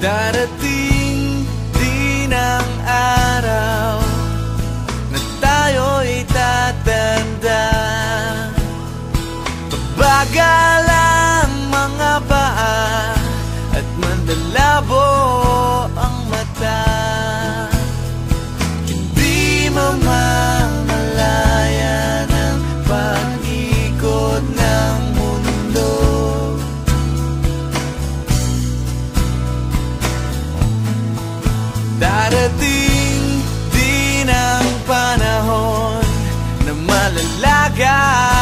Darating Darating din ang panahon Na malalagas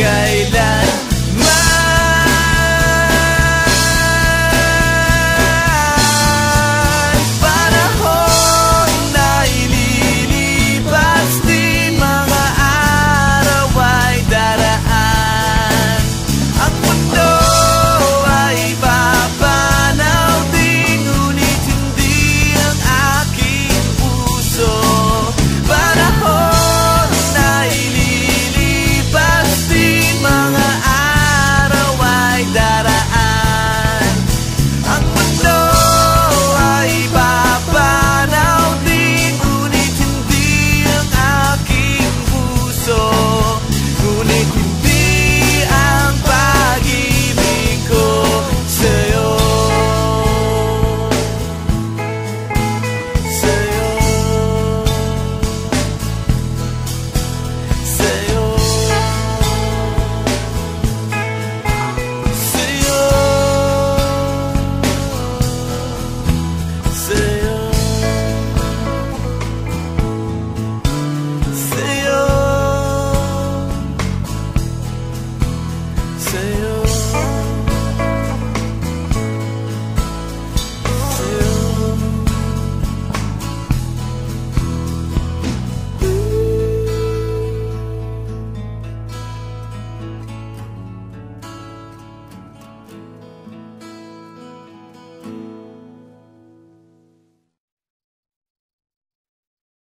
gay.